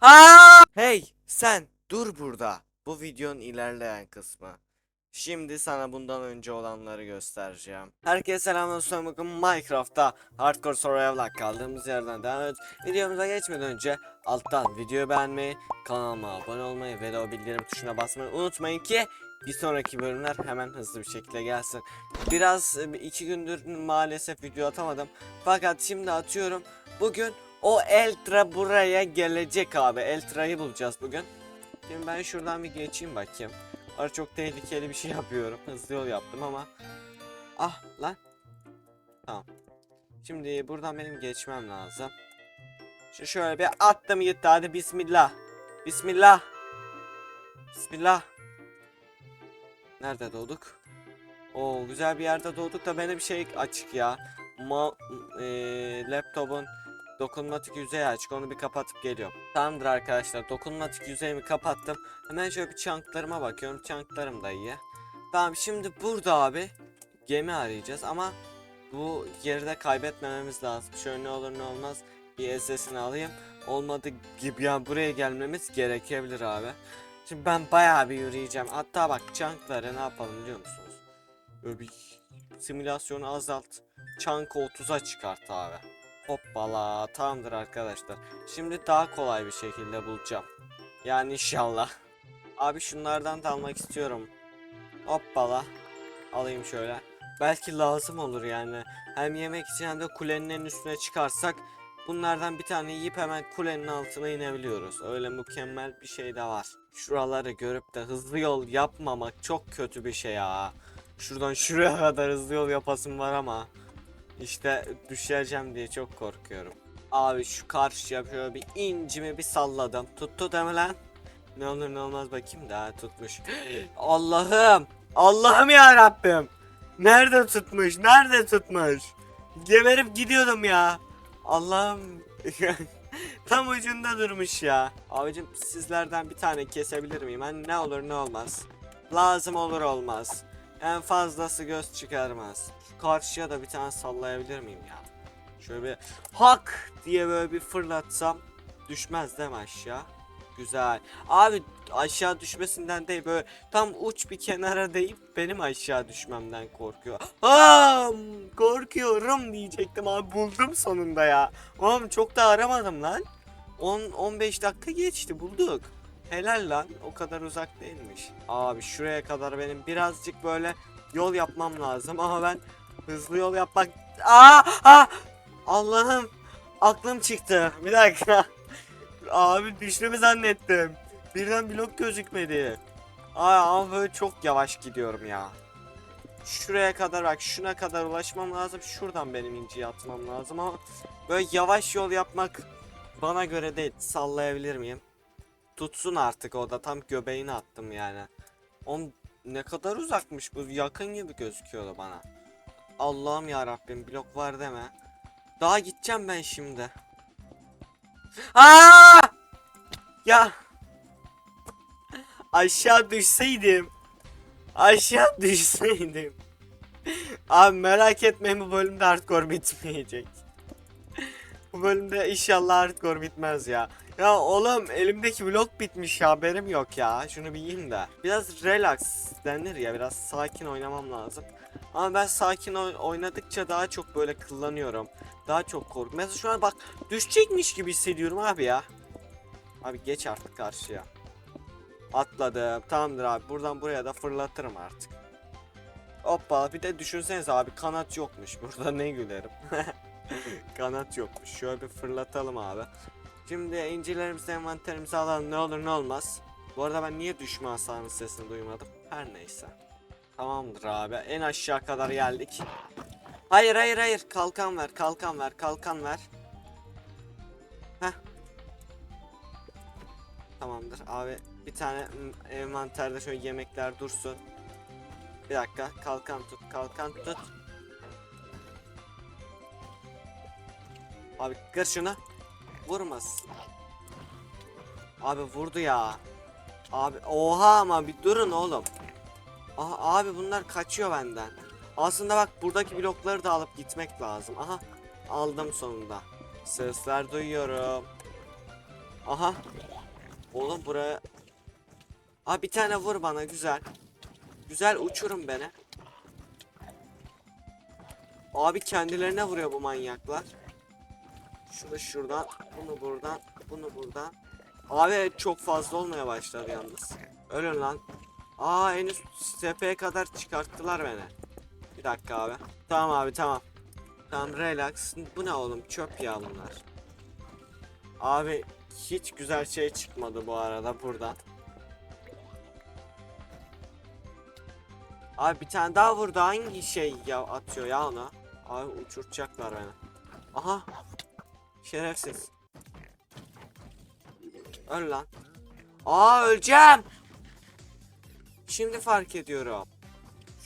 Aa! Hey sen dur burada. Bu videonun ilerleyen kısmı. Şimdi sana bundan önce olanları göstereceğim. Herkese selamlar. Bugün Minecraft'ta Hardcore Survival'a kaldığımız yerden devam ediyoruz. Videomuza geçmeden önce alttan videoyu beğenmeyi, kanalıma abone olmayı ve de o bildirim tuşuna basmayı unutmayın ki bir sonraki bölümler hemen hızlı bir şekilde gelsin. Biraz e, iki gündür maalesef video atamadım. Fakat şimdi atıyorum. Bugün o Eltra buraya gelecek abi. Eltra'yı bulacağız bugün. Şimdi ben şuradan bir geçeyim bakayım. Ara çok tehlikeli bir şey yapıyorum. Hızlı yol yaptım ama. Ah lan. Tamam. Şimdi buradan benim geçmem lazım. Şu şöyle bir attım gitti hadi bismillah. Bismillah. Bismillah. Nerede doğduk? Oo güzel bir yerde doğduk da bende bir şey açık ya. Ma eee, laptopun dokunmatik yüzeyi açık onu bir kapatıp geliyorum. Tamamdır arkadaşlar dokunmatik yüzeyimi kapattım. Hemen şöyle bir çanklarıma bakıyorum. Çanklarım da iyi. Tamam şimdi burada abi gemi arayacağız ama bu geride kaybetmememiz lazım. Şöyle ne olur ne olmaz bir SS'ini alayım. Olmadı gibi yani buraya gelmemiz gerekebilir abi. Şimdi ben bayağı bir yürüyeceğim. Hatta bak çankları ne yapalım biliyor musunuz? Böyle bir simülasyonu azalt. Çankı 30'a çıkart abi. Hoppala tamamdır arkadaşlar. Şimdi daha kolay bir şekilde bulacağım. Yani inşallah. Abi şunlardan da almak istiyorum. Hoppala. Alayım şöyle. Belki lazım olur yani. Hem yemek için hem de kulenin en üstüne çıkarsak bunlardan bir tane yiyip hemen kulenin altına inebiliyoruz. Öyle mükemmel bir şey de var. Şuraları görüp de hızlı yol yapmamak çok kötü bir şey ya. Şuradan şuraya kadar hızlı yol yapasım var ama işte düşeceğim diye çok korkuyorum. Abi şu karşıya şöyle bir incimi bir salladım. Tuttu değil mi lan? Ne olur ne olmaz bakayım da tutmuş. Allah'ım! Allah'ım ya Rabbim! Nerede tutmuş? Nerede tutmuş? Geberip gidiyordum ya. Allah'ım. Tam ucunda durmuş ya. Abicim sizlerden bir tane kesebilir miyim? Hani ne olur ne olmaz. Lazım olur olmaz. En fazlası göz çıkarmaz. Karşıya da bir tane sallayabilir miyim ya? Şöyle bir hak diye böyle bir fırlatsam düşmez değil mi aşağı? Güzel. Abi aşağı düşmesinden değil böyle tam uç bir kenara deyip benim aşağı düşmemden korkuyor. Aa, korkuyorum diyecektim abi buldum sonunda ya. Oğlum çok da aramadım lan. 10 15 dakika geçti bulduk. Helal lan o kadar uzak değilmiş. Abi şuraya kadar benim birazcık böyle yol yapmam lazım ama ben hızlı yol yapmak... Aa, aa! Allah'ım aklım çıktı. Bir dakika. Abi düştüğümü zannettim. Birden blok gözükmedi. Ay ama böyle çok yavaş gidiyorum ya. Şuraya kadar bak şuna kadar ulaşmam lazım. Şuradan benim inciyi atmam lazım ama böyle yavaş yol yapmak bana göre değil. Sallayabilir miyim? Tutsun artık o da tam göbeğini attım yani. On ne kadar uzakmış bu yakın gibi gözüküyordu bana. Allah'ım ya Rabbim blok var deme. Daha gideceğim ben şimdi. Aa! Ya aşağı düşseydim. Aşağı düşseydim. Abi merak etmeyin bu bölümde hardcore bitmeyecek. bu bölümde inşallah hardcore bitmez ya. Ya oğlum elimdeki blok bitmiş ya haberim yok ya. Şunu bir yiyeyim de. Biraz relax denir ya biraz sakin oynamam lazım. Ama ben sakin oy- oynadıkça daha çok böyle kıllanıyorum. Daha çok korkuyorum. Mesela şu an bak düşecekmiş gibi hissediyorum abi ya. Abi geç artık karşıya. Atladım. Tamamdır abi. Buradan buraya da fırlatırım artık. Hoppa bir de düşünsenize abi kanat yokmuş. Burada ne gülerim. kanat yokmuş. Şöyle bir fırlatalım abi. Şimdi incilerimizi envanterimize alalım ne olur ne olmaz. Bu arada ben niye düşme hasarının sesini duymadım? Her neyse. Tamamdır abi. En aşağı kadar geldik. Hayır hayır hayır. Kalkan ver, kalkan ver, kalkan ver. Heh. Tamamdır abi. Bir tane mm, envanterde şöyle yemekler dursun. Bir dakika. Kalkan tut, kalkan tut. Abi kır şunu. Vurmaz. Abi vurdu ya. Abi oha ama bir durun oğlum. Aha abi bunlar kaçıyor benden. Aslında bak buradaki blokları da alıp gitmek lazım. Aha aldım sonunda. Sesler duyuyorum. Aha. Oğlum buraya. Aa bir tane vur bana güzel. Güzel uçurun beni. Abi kendilerine vuruyor bu manyaklar. Şunu şuradan, bunu buradan, bunu buradan. Abi çok fazla olmaya başladı yalnız. Ölün lan. Aa en üst tepeye kadar çıkarttılar beni. Bir dakika abi. Tamam abi tamam. Tamam relax. Bu ne oğlum çöp ya bunlar. Abi hiç güzel şey çıkmadı bu arada buradan. Abi bir tane daha vurdu hangi şey ya atıyor ya ona? Abi uçuracaklar beni. Aha. Şerefsiz. Öl lan. Aa öleceğim. Şimdi fark ediyorum.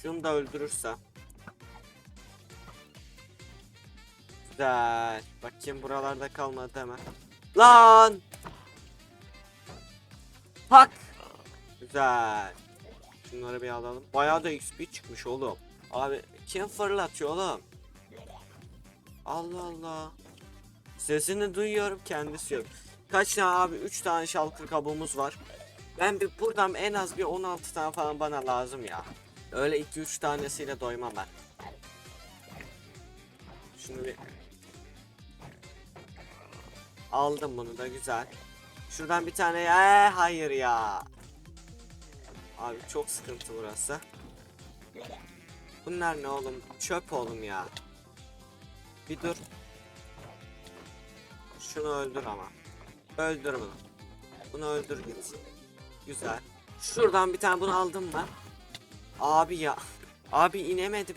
Şunu da öldürürsem. Güzel. Bakayım buralarda kalmadı hemen. Lan! Hak! Güzel. Şunları bir alalım. Bayağı da XP çıkmış oğlum. Abi kim fırlatıyor oğlum? Allah Allah. Sesini duyuyorum kendisi yok. Kaç tane abi? 3 tane şalkır kabuğumuz var. Ben bir buradan en az bir 16 tane falan bana lazım ya. Öyle 2-3 tanesiyle doymam ben. Şunu bir Aldım bunu da güzel. Şuradan bir tane ya hayır ya. Abi çok sıkıntı burası. Bunlar ne oğlum? Çöp oğlum ya. Bir dur. Şunu öldür ama. Öldür bunu. Bunu öldür git. Güzel. Şuradan bir tane bunu aldım ben. Abi ya. Abi inemedim.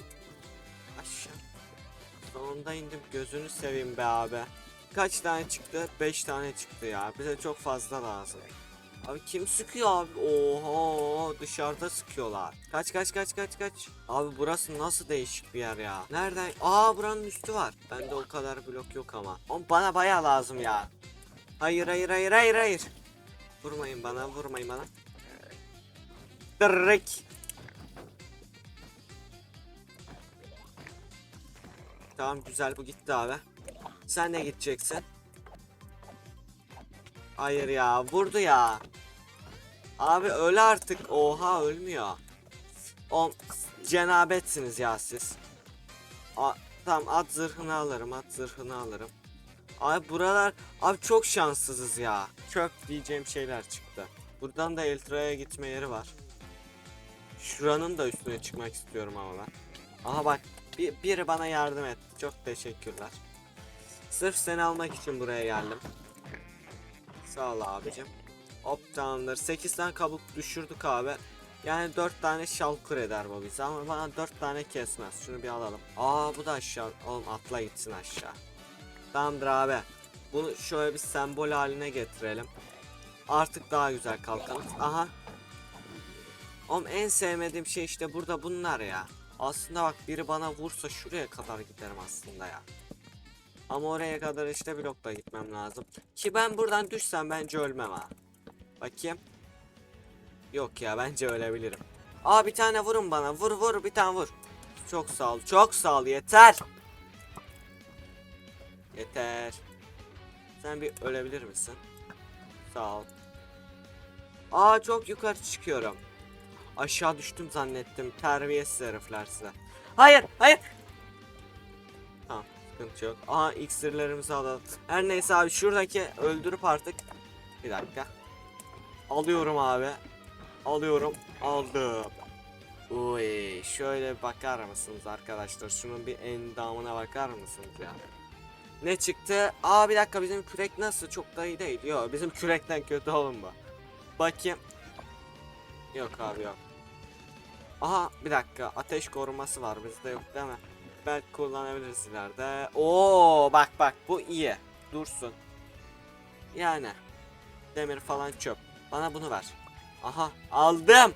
Aşağı. Sonunda indim. Gözünü seveyim be abi. Kaç tane çıktı? 5 tane çıktı ya. Bize çok fazla lazım. Abi kim sıkıyor abi? Oho dışarıda sıkıyorlar. Kaç kaç kaç kaç kaç. Abi burası nasıl değişik bir yer ya. Nereden? Aa buranın üstü var. Bende o kadar blok yok ama. Oğlum bana baya lazım ya. Hayır hayır hayır hayır hayır. Vurmayın bana vurmayın bana. Direkt. Tamam güzel bu gitti abi. Sen ne gideceksin? Hayır ya vurdu ya. Abi öl artık. Oha ölmüyor. O cenabetsiniz ya siz. A tamam at zırhını alırım at zırhını alırım. Abi buralar abi çok şanssızız ya. Çöp diyeceğim şeyler çıktı. Buradan da Eltra'ya gitme yeri var. Şuranın da üstüne çıkmak istiyorum ama ben. Aha bak bir, biri bana yardım etti. Çok teşekkürler. Sırf seni almak için buraya geldim. Sağ ol abicim. Hop tamamdır. 8 tane kabuk düşürdük abi. Yani 4 tane şalkur eder bu bize ama bana 4 tane kesmez. Şunu bir alalım. Aa bu da aşağı. Oğlum atla gitsin aşağı. Tamamdır abi. Bunu şöyle bir sembol haline getirelim. Artık daha güzel kalkalım. Aha. Oğlum en sevmediğim şey işte burada bunlar ya. Aslında bak biri bana vursa şuraya kadar giderim aslında ya. Ama oraya kadar işte blokla gitmem lazım. Ki ben buradan düşsem bence ölmem ha. Bakayım. Yok ya bence ölebilirim. Aa bir tane vurun bana. Vur vur bir tane vur. Çok sağ ol. Çok sağ ol. Yeter. Yeter. Sen bir ölebilir misin? Sağ ol. Aa çok yukarı çıkıyorum. Aşağı düştüm zannettim. Terbiyesiz herifler size. Hayır, hayır. Sıkıntı yok. Aha iksirlerimizi alalım. Her neyse abi şuradaki öldürüp artık bir dakika. Alıyorum abi. Alıyorum. Aldım. Uy, şöyle bakar mısınız arkadaşlar? Şunun bir endamına bakar mısınız ya? Ne çıktı? Aa bir dakika bizim kürek nasıl? Çok da iyi değil. Yok bizim kürekten kötü oğlum bu. Bakayım. Yok abi yok. Aha bir dakika ateş koruması var bizde yok değil mi? Belki kullanabiliriz ileride. Oo bak bak bu iyi. Dursun. Yani. Demir falan çöp. Bana bunu ver. Aha aldım.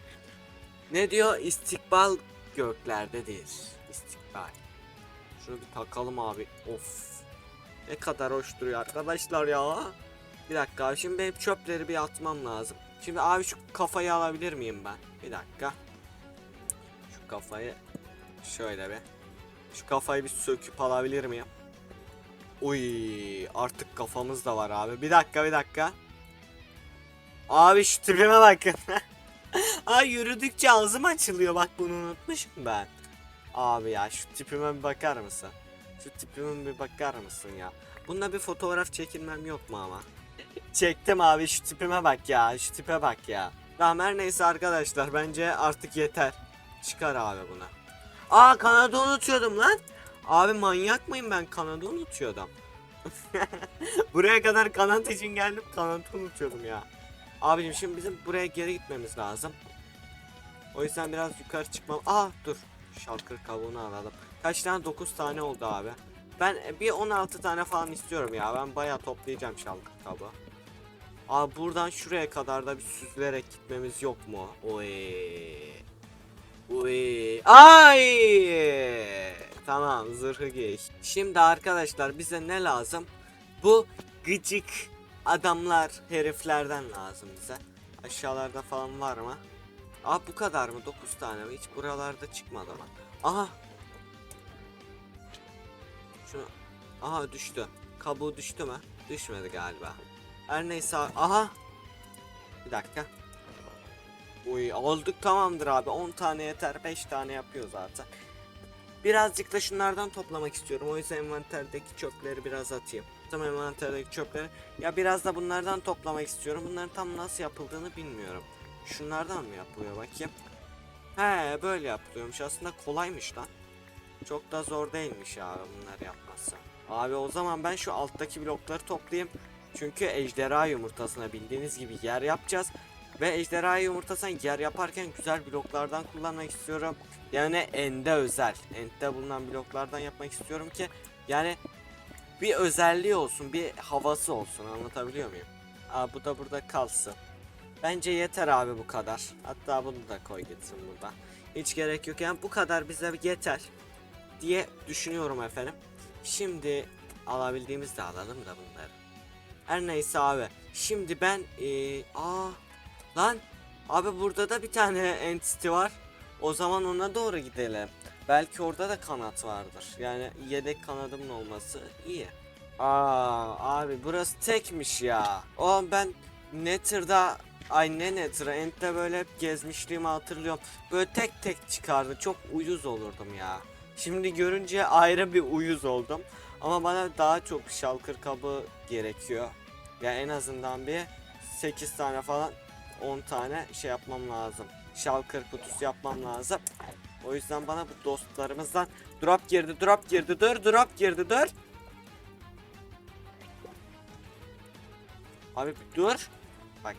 Ne diyor? İstikbal göklerdedir. İstikbal. Şunu bir takalım abi. Of. Ne kadar hoş duruyor arkadaşlar ya. Bir dakika şimdi benim çöpleri bir atmam lazım. Şimdi abi şu kafayı alabilir miyim ben? Bir dakika. Şu kafayı şöyle bir. Şu kafayı bir söküp alabilir miyim? Uy artık kafamız da var abi. Bir dakika bir dakika. Abi şu tipime bakın. Ay yürüdükçe ağzım açılıyor bak bunu unutmuşum ben. Abi ya şu tipime bir bakar mısın? Şu tipime bir bakar mısın ya? Bununla bir fotoğraf çekilmem yok mu ama? Çektim abi şu tipime bak ya şu tipe bak ya. Tamam her neyse arkadaşlar bence artık yeter. Çıkar abi buna. Aa kanadı unutuyordum lan. Abi manyak mıyım ben kanadı unutuyordum. Buraya kadar kanat için geldim kanatı unutuyordum ya. Abicim şimdi bizim buraya geri gitmemiz lazım. O yüzden biraz yukarı çıkmam. Aa dur. Şalkır kabuğunu alalım. Kaç tane? 9 tane oldu abi. Ben e, bir 16 tane falan istiyorum ya. Ben bayağı toplayacağım şalkır kabuğu. Abi buradan şuraya kadar da bir süzülerek gitmemiz yok mu? Oy. Oy. Ay. Tamam zırhı giy. Şimdi arkadaşlar bize ne lazım? Bu gıcık adamlar heriflerden lazım bize. Aşağılarda falan var mı? Aa bu kadar mı? 9 tane mi? Hiç buralarda çıkmadı ama. Aha. Şunu. Aha düştü. Kabuğu düştü mü? Düşmedi galiba. Her neyse. Aha. Bir dakika. Uy olduk tamamdır abi. 10 tane yeter. 5 tane yapıyor zaten. Birazcık da şunlardan toplamak istiyorum. O yüzden envanterdeki çöpleri biraz atayım. Tam envanterdeki çöpleri. Ya biraz da bunlardan toplamak istiyorum. Bunların tam nasıl yapıldığını bilmiyorum. Şunlardan mı yapılıyor bakayım. He böyle yapılıyormuş. Aslında kolaymış lan. Çok da zor değilmiş abi bunlar yapması. Abi o zaman ben şu alttaki blokları toplayayım. Çünkü ejderha yumurtasına bildiğiniz gibi yer yapacağız. Ve ejderha yumurtasına yer yaparken güzel bloklardan kullanmak istiyorum. Yani ende özel. End'de bulunan bloklardan yapmak istiyorum ki yani bir özelliği olsun, bir havası olsun. Anlatabiliyor muyum? Aa bu da burada kalsın. Bence yeter abi bu kadar. Hatta bunu da koy gitsin burada. Hiç gerek yok yani bu kadar bize yeter diye düşünüyorum efendim. Şimdi alabildiğimiz de alalım da bunları. Her neyse abi. Şimdi ben ee, aa lan abi burada da bir tane entity var. O zaman ona doğru gidelim. Belki orada da kanat vardır. Yani yedek kanadımın olması iyi. Aa abi burası tekmiş ya. O ben Nether'da ay ne Nether'ı Ent'te böyle hep gezmişliğimi hatırlıyorum. Böyle tek tek çıkardı. Çok uyuz olurdum ya. Şimdi görünce ayrı bir uyuz oldum. Ama bana daha çok şalkır kabı gerekiyor. Ya en azından bir 8 tane falan 10 tane şey yapmam lazım. Şalkır kutusu yapmam lazım. O yüzden bana bu dostlarımızdan drop girdi, drop girdi, dur, drop girdi, dur. Abi dur. Bak.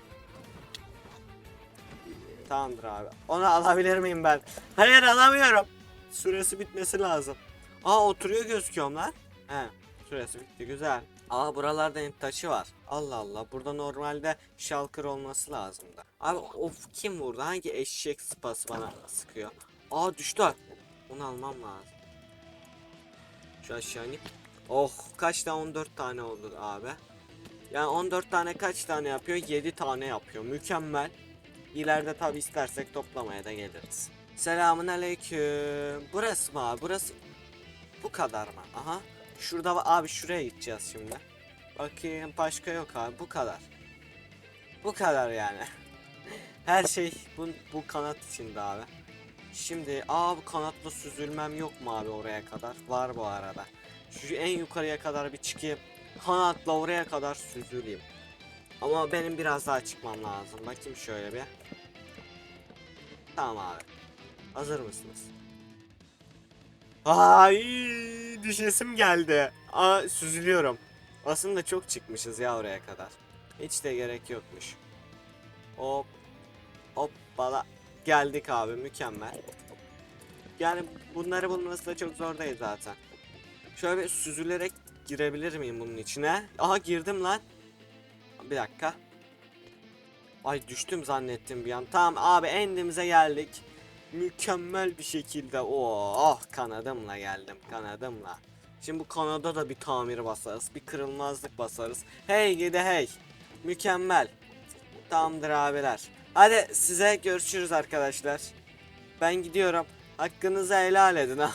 Tamamdır abi. Onu alabilir miyim ben? Hayır alamıyorum. Süresi bitmesi lazım. Aa oturuyor gözüküyorum lan. He. Süresi bitti güzel. Aa buralarda ent taşı var. Allah Allah. Burada normalde şalkır olması lazım da. Abi of kim vurdu? Hangi eşek sıpası bana sıkıyor? Aa düştü. Onu almam lazım. Şu aşağı inip. Oh kaç tane 14 tane oldu abi. Yani 14 tane kaç tane yapıyor? 7 tane yapıyor. Mükemmel. İleride tabi istersek toplamaya da geliriz. Selamun aleyküm. Burası mı abi? Burası bu kadar mı? Aha. Şurada var. Abi şuraya gideceğiz şimdi. Bakayım başka yok abi. Bu kadar. Bu kadar yani. Her şey bu, bu kanat içinde abi. Şimdi aa bu kanatla süzülmem yok mu abi oraya kadar? Var bu arada. Şu en yukarıya kadar bir çıkayım. Kanatla oraya kadar süzüleyim. Ama benim biraz daha çıkmam lazım. Bakayım şöyle bir. Tamam abi. Hazır mısınız? Ay düşesim geldi. Aa süzülüyorum. Aslında çok çıkmışız ya oraya kadar. Hiç de gerek yokmuş. Hop. Hoppala. Geldik abi mükemmel. Yani bunları bulması da çok zor değil zaten. Şöyle bir süzülerek girebilir miyim bunun içine? Aha girdim lan. Bir dakika. Ay düştüm zannettim bir an. Tamam abi endimize geldik. Mükemmel bir şekilde. Oh kanadımla geldim kanadımla. Şimdi bu kanada da bir tamir basarız. Bir kırılmazlık basarız. Hey gidi hey. Mükemmel. Tamamdır abiler. Hadi size görüşürüz arkadaşlar. Ben gidiyorum. Hakkınızı helal edin ha.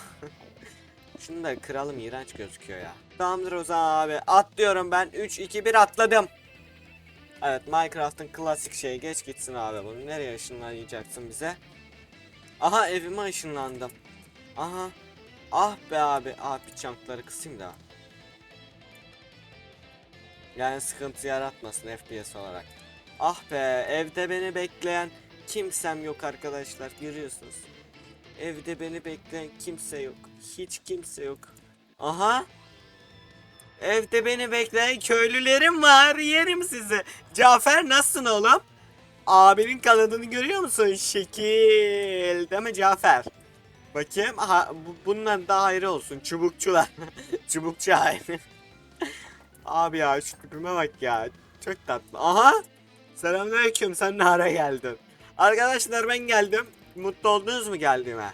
Şunu da kıralım iğrenç gözüküyor ya. Tamamdır o zaman abi. Atlıyorum ben. 3 2 1 atladım. Evet Minecraft'ın klasik şeyi geç gitsin abi bunu. Nereye ışınlayacaksın bize? Aha evime ışınlandım. Aha. Ah be abi. Ah bir çankları kısayım da. Yani sıkıntı yaratmasın FPS olarak. Ah be evde beni bekleyen kimsem yok arkadaşlar görüyorsunuz. Evde beni bekleyen kimse yok. Hiç kimse yok. Aha. Evde beni bekleyen köylülerim var. Yerim sizi. Cafer nasılsın oğlum? Abinin kanadını görüyor musun? Şekil. Değil mi Cafer? Bakayım. Ha, bu, bundan daha ayrı olsun. Çubukçular. Çubukçu ayrı. Abi ya şu tipime bak ya. Çok tatlı. Aha. Selamünaleyküm. Sen ne ara geldin? Arkadaşlar ben geldim. Mutlu oldunuz mu geldiğime?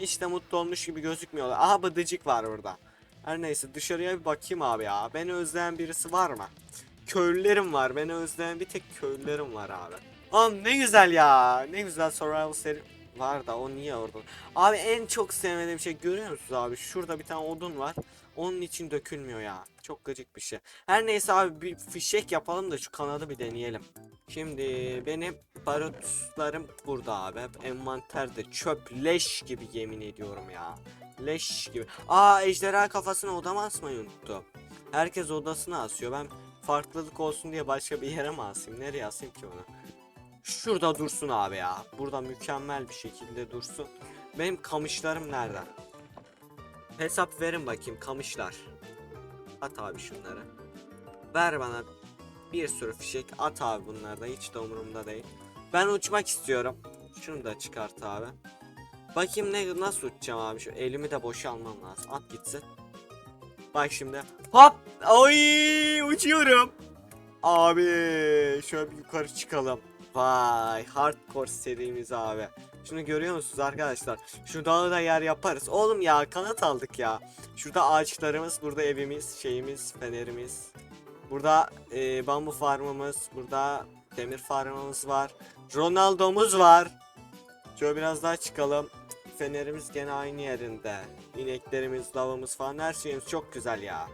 De mutlu olmuş gibi gözükmüyorlar. Aha bıdıcık var burada. Her neyse dışarıya bir bakayım abi ya. Beni özleyen birisi var mı? Köylülerim var. Beni özleyen bir tek köylülerim var abi. Oğlum ne güzel ya. Ne güzel survival seri var da o niye orada? Abi en çok sevmediğim şey görüyor musunuz abi? Şurada bir tane odun var. Onun için dökülmüyor ya. Çok gıcık bir şey. Her neyse abi bir fişek yapalım da şu kanadı bir deneyelim. Şimdi benim barutlarım burada abi. Hep envanterde çöp leş gibi yemin ediyorum ya. Leş gibi. Aa ejderha kafasına odama asmayı unuttum. Herkes odasına asıyor. Ben farklılık olsun diye başka bir yere mi asayım? Nereye asayım ki onu? Şurada dursun abi ya. Burada mükemmel bir şekilde dursun. Benim kamışlarım nerede? Hesap verin bakayım kamışlar. At abi şunları. Ver bana bir sürü fişek at abi bunlarda hiç de umurumda değil. Ben uçmak istiyorum. Şunu da çıkart abi. Bakayım ne nasıl uçacağım abi şu elimi de boşa almam lazım. At gitsin. Bak şimdi. Hop! Oy! Uçuyorum. Abi şöyle bir yukarı çıkalım. Vay hardcore serimiz abi. Şunu görüyor musunuz arkadaşlar? Şu dağı da yer yaparız. Oğlum ya kanat aldık ya. Şurada ağaçlarımız, burada evimiz, şeyimiz, fenerimiz. Burada e, bambu farmımız, burada demir farmımız var. Ronaldo'muz var. Şöyle biraz daha çıkalım. Fenerimiz gene aynı yerinde. İneklerimiz, lavımız falan her şeyimiz çok güzel ya.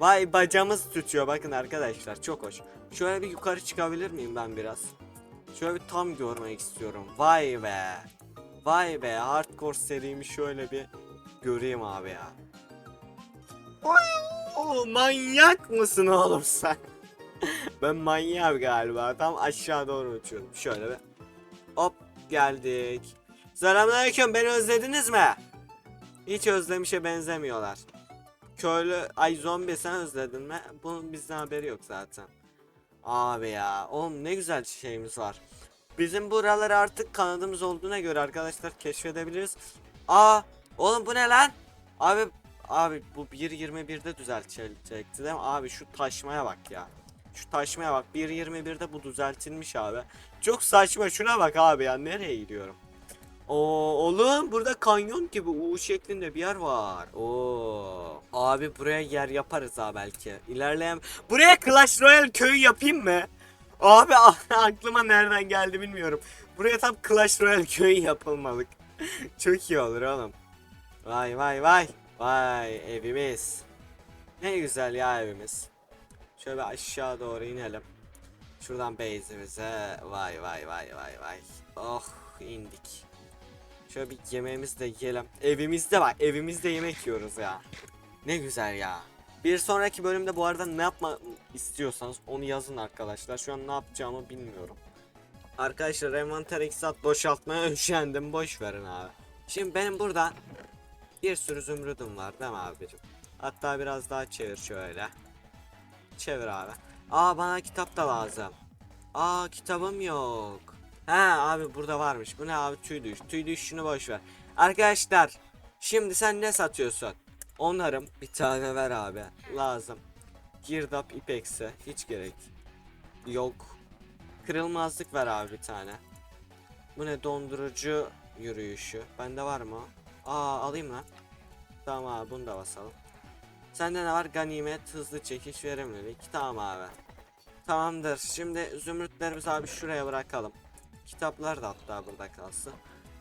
Vay bacamız tutuyor bakın arkadaşlar çok hoş. Şöyle bir yukarı çıkabilir miyim ben biraz? Şöyle bir tam görmek istiyorum. Vay be. Vay be hardcore serimi şöyle bir göreyim abi ya. Oo, manyak mısın oğlum sen? ben manyağım galiba. Tam aşağı doğru uçuyorum. Şöyle bir. Hop geldik. Selamünaleyküm beni özlediniz mi? Hiç özlemişe benzemiyorlar. Köylü ay zombi sen özledin mi? Bunun bizden haberi yok zaten. Abi ya oğlum ne güzel şeyimiz var. Bizim buralar artık kanadımız olduğuna göre arkadaşlar keşfedebiliriz. Aa oğlum bu ne lan? Abi abi bu 1.21'de düzeltilecekti değil mi? Abi şu taşmaya bak ya. Şu taşmaya bak 1.21'de bu düzeltilmiş abi. Çok saçma şuna bak abi ya nereye gidiyorum? Oo oğlum burada kanyon gibi U şeklinde bir yer var. Oo. Abi buraya yer yaparız ha belki. İlerleyen buraya Clash Royale köyü yapayım mı? Abi aklıma nereden geldi bilmiyorum. Buraya tam Clash Royale köyü yapılmalık. Çok iyi olur oğlum. Vay vay vay. Vay evimiz. Ne güzel ya evimiz. Şöyle aşağı doğru inelim. Şuradan base'imize. Vay vay vay vay vay. Oh indik. Şöyle bir yemeğimizi de yiyelim. Evimizde bak evimizde yemek yiyoruz ya. Ne güzel ya. Bir sonraki bölümde bu arada ne yapma istiyorsanız onu yazın arkadaşlar. Şu an ne yapacağımı bilmiyorum. Arkadaşlar envanter eksat boşaltmaya üşendim. Boş verin abi. Şimdi benim burada bir sürü zümrüdüm var değil mi abicim? Hatta biraz daha çevir şöyle. Çevir abi. Aa bana kitap da lazım. Aa kitabım yok. Ha abi burada varmış. Bu ne abi tüy düş. Tüy düş şunu boş ver. Arkadaşlar şimdi sen ne satıyorsun? Onarım bir tane ver abi. Lazım. Girdap ipeksi hiç gerek. Yok. Kırılmazlık ver abi bir tane. Bu ne dondurucu yürüyüşü. Bende var mı? Aa alayım lan. Tamam abi bunu da basalım. Sende ne var? Ganimet, hızlı çekiş, verimlilik. Tamam abi. Tamamdır. Şimdi zümrütlerimizi abi şuraya bırakalım. Kitaplar da hatta burada kalsın.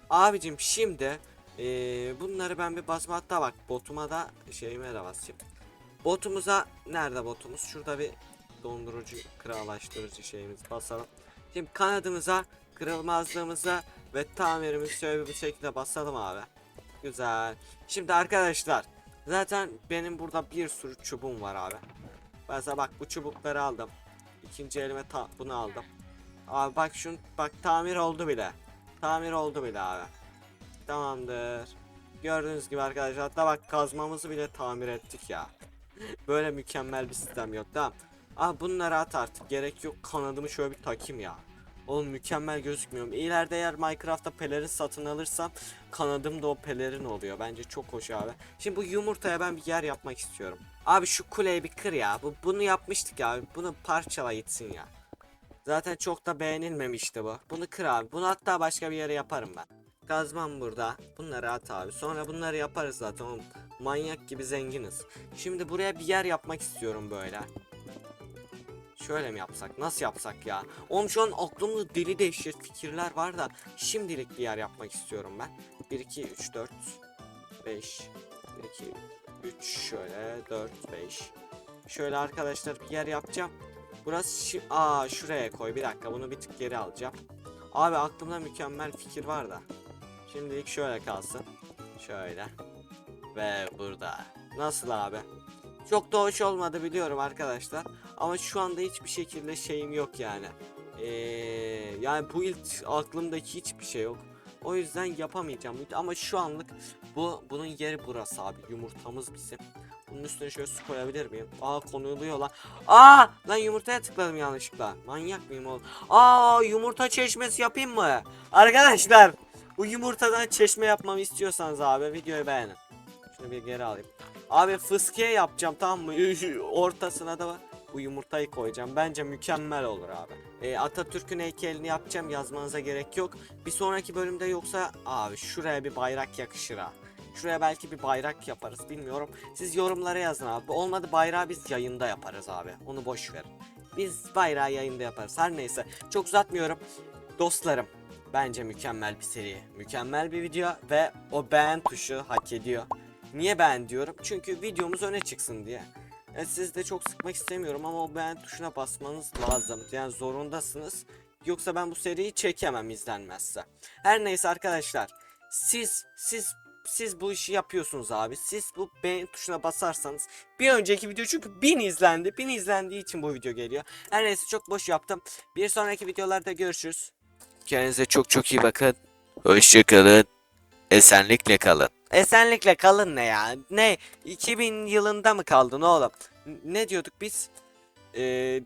Abicim şimdi eee, bunları ben bir basma hatta bak botuma da şeyime de basayım. Botumuza nerede botumuz? Şurada bir dondurucu krallaştırıcı şeyimiz basalım. Şimdi kanadımıza, kırılmazlığımıza ve tamirimizi şöyle bir şekilde basalım abi. Güzel. Şimdi arkadaşlar zaten benim burada bir sürü çubuğum var abi. Mesela bak bu çubukları aldım. İkinci elime ta- bunu aldım. Abi bak şun bak tamir oldu bile. Tamir oldu bile abi. Tamamdır. Gördüğünüz gibi arkadaşlar hatta bak kazmamızı bile tamir ettik ya. Böyle mükemmel bir sistem yok tamam. Abi bunları at artık gerek yok kanadımı şöyle bir takayım ya. Oğlum mükemmel gözükmüyorum. İleride eğer Minecraft'ta pelerin satın alırsam kanadım da o pelerin oluyor. Bence çok hoş abi. Şimdi bu yumurtaya ben bir yer yapmak istiyorum. Abi şu kuleyi bir kır ya. Bu bunu yapmıştık ya. Bunu parçala gitsin ya. Zaten çok da beğenilmemişti bu. Bunu kır abi. Bunu hatta başka bir yere yaparım ben. Kazmam burada. Bunları at abi. Sonra bunları yaparız zaten. Oğlum, manyak gibi zenginiz. Şimdi buraya bir yer yapmak istiyorum böyle. Şöyle mi yapsak? Nasıl yapsak ya? Oğlum şu an aklımda deli dehşet fikirler var da şimdilik bir yer yapmak istiyorum ben. 1 2 3 4 5 1 2 3 şöyle 4 5 Şöyle arkadaşlar bir yer yapacağım. Burası şi Aa şuraya koy. Bir dakika bunu bir tık geri alacağım. Abi aklımda mükemmel fikir var da. Şimdilik şöyle kalsın. Şöyle. Ve burada. Nasıl abi? Çok da hoş olmadı biliyorum arkadaşlar. Ama şu anda hiçbir şekilde şeyim yok yani. Ee, yani bu ilk aklımdaki hiçbir şey yok. O yüzden yapamayacağım. Ama şu anlık bu bunun yeri burası abi. Yumurtamız bizim. Bunun üstüne şöyle su koyabilir miyim? Aa konuluyor lan. Aa lan yumurtaya tıkladım yanlışlıkla. Manyak mıyım oğlum? Aa yumurta çeşmesi yapayım mı? Arkadaşlar bu yumurtadan çeşme yapmamı istiyorsanız abi videoyu beğenin. Şunu bir geri alayım. Abi fıskiye yapacağım tamam mı? Ortasına da bu yumurtayı koyacağım. Bence mükemmel olur abi. E, Atatürk'ün heykelini yapacağım yazmanıza gerek yok. Bir sonraki bölümde yoksa abi şuraya bir bayrak yakışır ha. Şuraya belki bir bayrak yaparız bilmiyorum. Siz yorumlara yazın abi. Olmadı bayrağı biz yayında yaparız abi. Onu boş verin. Biz bayrağı yayında yaparız. Her neyse. Çok uzatmıyorum. Dostlarım. Bence mükemmel bir seri. Mükemmel bir video ve o beğen tuşu hak ediyor. Niye beğen diyorum? Çünkü videomuz öne çıksın diye. E, siz de çok sıkmak istemiyorum ama o beğen tuşuna basmanız lazım. Yani zorundasınız. Yoksa ben bu seriyi çekemem izlenmezse. Her neyse arkadaşlar. Siz siz siz bu işi yapıyorsunuz abi. Siz bu beğen tuşuna basarsanız bir önceki video çünkü 1000 izlendi. 1000 izlendiği için bu video geliyor. Her neyse çok boş yaptım. Bir sonraki videolarda görüşürüz. Kendinize çok çok iyi bakın. Hoşçakalın. Esenlikle kalın. Esenlikle kalın ne ya? Ne? 2000 yılında mı kaldın oğlum? Ne diyorduk biz? Ee,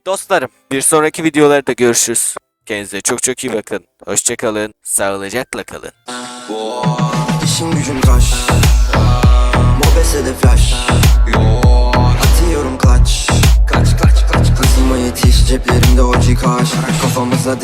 dostlarım. Bir sonraki videolarda görüşürüz. Kendinize çok çok iyi bakın. Hoşçakalın. Sağlıcakla kalın. İşim gücüm taş Mobese de flash. Atıyorum clutch. Kaç kaç kaç Hızıma yetiş ceplerimde o kaş Kafamıza denk